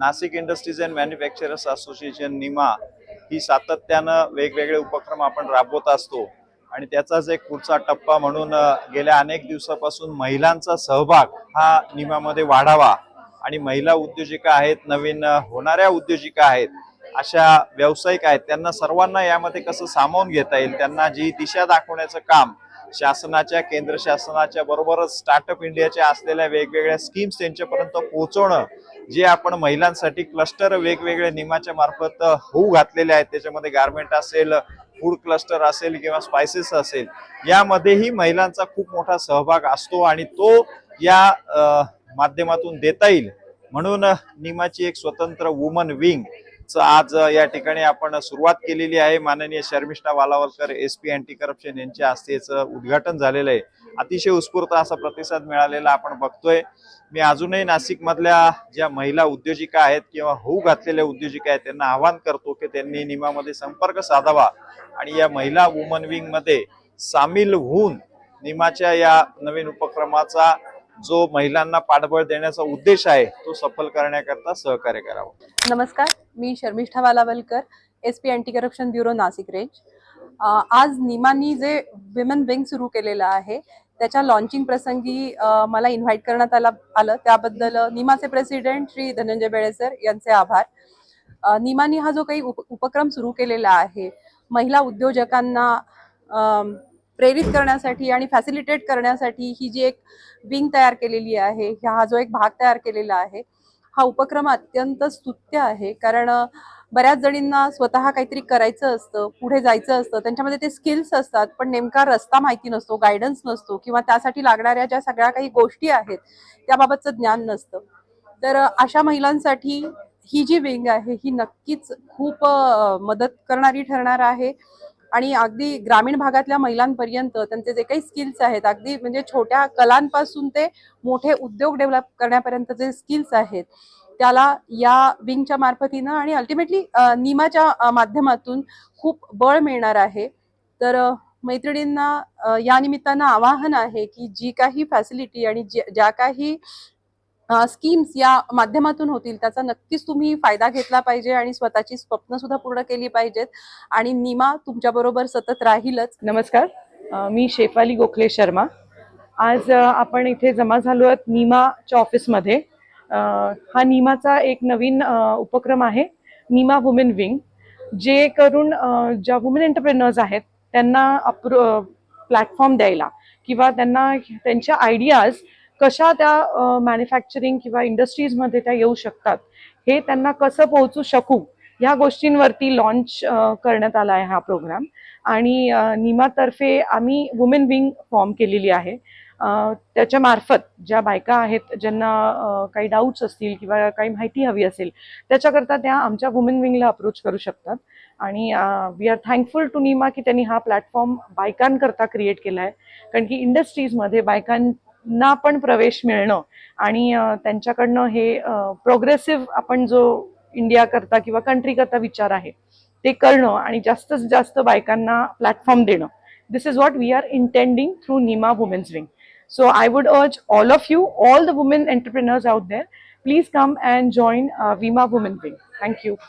Nashik industries and manufacturers association NIMA ही सातत्यानं वेगवेगळे उपक्रम आपण राबवत असतो. आणि त्याचाच एक पुढचा टप्पा म्हणून गेल्या अनेक दिवसापासून महिलांचा सहभाग हा निमामध्ये वाढावा आणि महिला उद्योजिका आहेत नवीन होणाऱ्या उद्योजिका आहेत अशा व्यावसायिक आहेत त्यांना सर्वांना यामध्ये कसं सामावून घेता येईल त्यांना जी दिशा दाखवण्याचं काम शासनाच्या केंद्र शासनाच्या बरोबरच स्टार्टअप इंडियाच्या असलेल्या वेगवेगळ्या स्कीम्स त्यांच्यापर्यंत पोहोचवणं जे आपण महिलांसाठी क्लस्टर वेगवेगळे निमाच्या मार्फत होऊ घातलेले आहेत. त्याच्यामध्ये गारमेंट असेल फूड क्लस्टर असेल किंवा स्पायसेस असेल यामध्येही महिलांचा खूप मोठा सहभाग असतो आणि तो या माध्यमातून देता येईल. म्हणून निमाची एक स्वतंत्र वुमन विंग आज या ठिकाणी आपण सुरुवात केलेली आहे. माननीय Sharmishtha Walawalkar S P anti corruption यांच्या हस्ते याचं उद्घाटन झालेलं आहे. अतिशय उत्स्फूर्त असा प्रतिसाद मिळालेला आपण बघतोय. मी अजूनही नाशिक मधल्या ज्या महिला उद्योजिका आहेत किंवा होऊ घातलेल्या उद्योजिका आहेत त्यांना आवाहन करतो की त्यांनी निमामध्ये संपर्क साधावा आणि या महिला वुमन विंगमध्ये सामील होऊन निमाच्या या नवीन उपक्रमाचा जो महिलांना पाठबळ देण्याचा उद्देश आहे तो सफल करण्याकरता सहकार्य करावं. नमस्कार. मी Sharmishtha Walawalkar S P anti corruption bureau Nashik range आज निमानी जे विमेन विंग सुरू केलेलं आहे त्याच्या लॉन्चिंग प्रसंगी मला इन्व्हाइट करण्यात आला आलं. त्याबद्दल निमाचे प्रेसिडेंट श्री धनंजय बेळे सर यांचे आभार. निमानी हा जो काही उप उपक्रम सुरू केलेला आहे महिला उद्योजकांना प्रेरित करण्यासाठी आणि फॅसिलिटेट करण्यासाठी ही जी एक विंग तयार केलेली आहे ह्या- हा जो एक भाग तयार केलेला आहे हा उपक्रम अत्यंत स्तुत्य आहे. कारण बऱ्याच जणींना स्वतः काहीतरी करायचं असतं पुढे जायचं असतं त्यांच्यामध्ये ते स्किल्स असतात पण नेमका रस्ता माहिती नसतो गायडन्स नसतो किंवा त्यासाठी लागणाऱ्या ज्या सगळ्या काही गोष्टी आहेत त्याबाबतचं ज्ञान नसतं. तर अशा महिलांसाठी ही जी विंग आहे ही नक्कीच खूप मदत करणारी ठरणार आहे. आणि अगदी ग्रामीण भागातल्या महिलांपर्यंत त्यांचे जे काही स्किल्स आहेत अगदी म्हणजे छोट्या कलांपासून ते मोठे उद्योग डेव्हलप करण्यापर्यंत जे स्किल्स आहेत त्याला या विंगच्या मार्फतीनं आणि अल्टिमेटली निमाच्या माध्यमातून खूप बळ मिळणार आहे. तर मैत्रिणींना या निमित्तानं आवाहन आहे की जी काही फॅसिलिटी आणि ज्या ज्या काही स्कीम्स या माध्यमातून होतील त्याचा नक्कीच तुम्ही फायदा घेतला पाहिजे आणि स्वतःची स्वप्न सुद्धा पूर्ण केली पाहिजेत. आणि निमा तुमच्या बरोबर सतत राहीलच. नमस्कार. मी शेफाली गोखले शर्मा. आज आपण इथे जमा झालो आहोत निमाच्या ऑफिसमध्ये. हा निमाचा एक नवीन उपक्रम आहे निमा वुमेन विंग जे करून ज्या वुमेन एंटरप्रेनर्स आहेत त्यांना अप्रो प्लॅटफॉर्म द्यायला किंवा त्यांना त्यांच्या आयडियाज कशा त्या मॅन्युफॅक्चरिंग किंवा इंडस्ट्रीजमध्ये त्या येऊ शकतात हे त्यांना कसं पोहोचू शकू ह्या गोष्टींवरती लॉन्च करण्यात आला आहे हा प्रोग्राम आणि निमातर्फे आम्ही वुमेन विंग फॉर्म केलेली आहे. त्याच्यामार्फत त्याच्या मार्फत ज्या बायका आहेत ज्यांना काही डाऊट्स असतील किंवा काही माहिती हवी असेल त्याच्याकरता त्या आमच्या वुमेन विंगला अप्रोच करू शकतात. आणि we R thankful to Nima की त्यांनी हा प्लॅटफॉर्म बायकांकरता क्रिएट केला आहे. कारण की इंडस्ट्रीजमध्ये बायकां ना पण प्रवेश मिळणं आणि त्यांच्याकडनं हे प्रोग्रेसिव्ह आपण जो इंडिया करता किंवा कंट्री करता विचार आहे ते करणं आणि जास्तीत जास्त बायकांना प्लॅटफॉर्म देणं. This is what we are intending through NIMA women's wing so I would urge all of you all the women entrepreneurs out there please come and join NIMA women wing thank you